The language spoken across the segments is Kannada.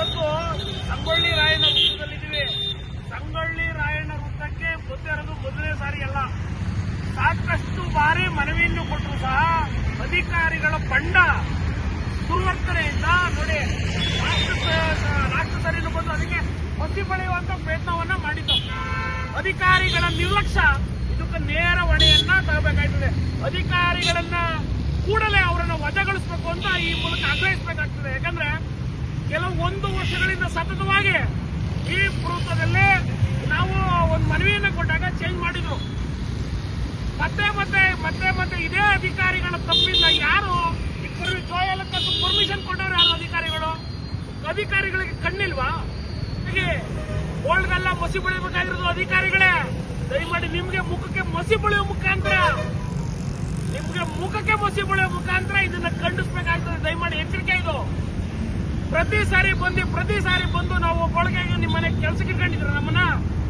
ಇವತ್ತು ಸಂಗೊಳ್ಳಿ ರಾಯಣ್ಣ ವೃತ್ತದಲ್ಲಿದ್ದೀವಿ. ಸಂಗೊಳ್ಳಿ ರಾಯಣ್ಣ ವೃತ್ತಕ್ಕೆ ಗೊತ್ತಿರೋದು ಮೊದಲನೇ ಸಾರಿ ಅಲ್ಲ. ಸಾಕಷ್ಟು ಬಾರಿ ಮನವಿಯನ್ನು ಕೊಟ್ಟರು ಸಹ ಅಧಿಕಾರಿಗಳ ಬಂಡ ದುರ್ವರ್ತನೆಯಿಂದ ನೋಡಿ ಸರಿನು ಬಂದು ಅದಕ್ಕೆ ಹೊಸಿ ಪಡೆಯುವಂತ ಪ್ರಯತ್ನವನ್ನ ಮಾಡಿದ್ದು. ಅಧಿಕಾರಿಗಳ ನಿರ್ಲಕ್ಷ್ಯ ಇದಕ್ಕೆ ನೇರ ಹೊಣೆಯನ್ನ ತಗಬೇಕಾಗ್ತದೆ ಅಧಿಕಾರಿಗಳನ್ನ ಕೂಡಲೇ ಅವರನ್ನು ವಜಾಗೊಳಿಸಬೇಕು ಅಂತ ಈ ಮೂಲಕ ಆಗ್ರಹಿಸಬೇಕಾಗ್ತದೆ. ಯಾಕಂದ್ರೆ ಕೆಲವು ಒಂದು ವರ್ಷಗಳಿಂದ ಸತತವಾಗಿ ಈ ವೃತ್ತದಲ್ಲಿ ನಾವು ಒಂದು ಮನವಿಯನ್ನು ಕೊಟ್ಟಾಗ ಚೇಂಜ್ ಮಾಡಿದ್ರು ಮತ್ತೆ ಮತ್ತೆ ಮತ್ತೆ ಮತ್ತೆ ಇದೇ ಅಧಿಕಾರಿಗಳ ತಪ್ಪಿಂದ ಯಾರು? ಇಬ್ಬರು ಜೋಯಲಕ್ಕೆ ಪರ್ಮಿಷನ್ ಕೊಟ್ಟವ್ರು ಯಾರು ಅಧಿಕಾರಿಗಳು? ಅಧಿಕಾರಿಗಳಿಗೆ ಕಣ್ಣಿಲ್ವಾ? ಹೀಗೆ ಓಲ್ಡ್ಗೆಲ್ಲ ಮಸಿ ಬೆಳಿಬೇಕಾಗಿರೋದು ಅಧಿಕಾರಿಗಳೇ. ದಯಮಾಡಿ ನಿಮ್ಗೆ ಮುಖಕ್ಕೆ ಮಸಿ ಬೆಳೆಯುವ ಮುಖಾಂತರ, ನಿಮ್ಗೆ ಮುಖಕ್ಕೆ ಮಸಿ ಬೆಳೆಯುವ ಮುಖಾಂತರ ಇದನ್ನ ಖಂಡಿಸ್ಬೇಕಾಗ್ತದೆ. ದಯಮಾಡಿ ಎಚ್ಚರಿಕೆ ಇದು. ಪ್ರತಿ ಸಾರಿ ಬಂದು ಪ್ರತಿ ಸಾರಿ ಬಂದು ನಾವು ಕೊಳಗೆ ನಿಮ್ಮ ಮನೆ ಕೆಲಸಕ್ಕೆ ಇಟ್ಕೊಂಡಿದ್ರು ನಮ್ಮನ್ನ.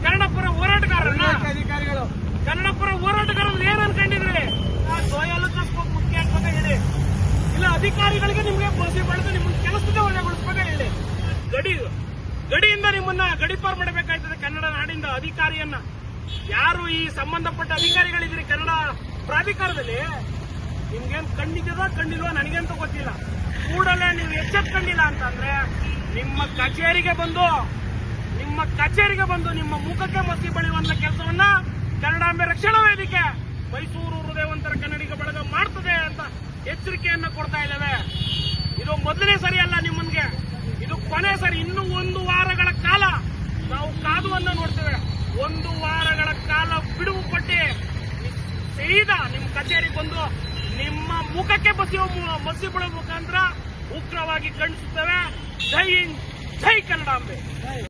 ಕನ್ನಡಪುರ ಹೋರಾಟಗಾರರನ್ನ. ಅಧಿಕಾರಿಗಳು ಕನ್ನಡಪುರ ಹೋರಾಟಗಾರರು ಏನ್ ಅನ್ಕೊಂಡಿದ್ರಿ? ಸೋಯಲ್ ಕಸ್ಬೇಕು ಮುಖ್ಯ ಹಾಕ್ಬೇಕಾಗಿದೆ ಇಲ್ಲ ಅಧಿಕಾರಿಗಳಿಗೆ ನಿಮ್ಗೆ ಬಸಿ ಬಳಸಿ ನಿಮ್ಮ ಕೆಲಸಕ್ಕೆ ವಜಾಗೊಳಿಸ್ಬೇಕಾಗಿದೆ ಗಡಿ ಗಡಿಯಿಂದ ನಿಮ್ಮನ್ನ ಗಡಿಪಾರ್ ಮಾಡಬೇಕಾಯ್ತದೆ ಕನ್ನಡ ನಾಡಿಂದ ಅಧಿಕಾರಿಯನ್ನ. ಯಾರು ಈ ಸಂಬಂಧಪಟ್ಟ ಅಧಿಕಾರಿಗಳಿದ್ರಿ ಕನ್ನಡ ಪ್ರಾಧಿಕಾರದಲ್ಲಿ? ನಿಮ್ಗೇನ್ ಕಣ್ಣಿದ್ದದ ಕಣ್ಣಿಲ್ವಾ ನನಗಂತೂ ಗೊತ್ತಿಲ್ಲ. ಕೂಡಲೇ ನೀವು ಎಚ್ಚೆತ್ಕೊಂಡಿಲ್ಲ ಅಂತಂದ್ರೆ ನಿಮ್ಮ ಕಚೇರಿಗೆ ಬಂದು, ನಿಮ್ಮ ಕಚೇರಿಗೆ ಬಂದು ನಿಮ್ಮ ಮುಖಕ್ಕೆ ಮಸಿ ಬಳಿಯುವಂತ ಕೆಲಸವನ್ನ ಕನ್ನಡಾಂಬೆ ರಕ್ಷಣಾ ವೇದಿಕೆ ಮೈಸೂರು ಹೃದಯವಂತರ ಕನ್ನಡಿಗ ಬಳಗ ಮಾಡ್ತದೆ ಅಂತ ಎಚ್ಚರಿಕೆಯನ್ನ ಕೊಡ್ತಾ ಇದ್ದೇವೆ. ಇದು ಮೊದಲನೇ ಸರಿ ಅಲ್ಲ ನಿಮ್ಮನ್ಗೆ. ಇದು ಕೊನೆ ಸರಿ. ಇನ್ನು ಒಂದು ವಾರಗಳ ಕಾಲ ನಾವು ಕಾದುವನ್ನ ನೋಡ್ತೇವೆ. ಒಂದು ವಾರಗಳ ಕಾಲ ಬಿಡುವು ಕೊಟ್ಟಿ ಸೀದಾ ನಿಮ್ಮ ಕಚೇರಿಗೆ ಬಂದು ನಿಮ್ಮ ಮುಖಕ್ಕೆ ಬಸಿಯುವ ಮಸಿ ಮುಖಾಂತರ ಉಗ್ರವಾಗಿ ಖಂಡಿಸುತ್ತವೆ. ಜೈ ಜೈ ಕನ್ನಡಾಂಬೆ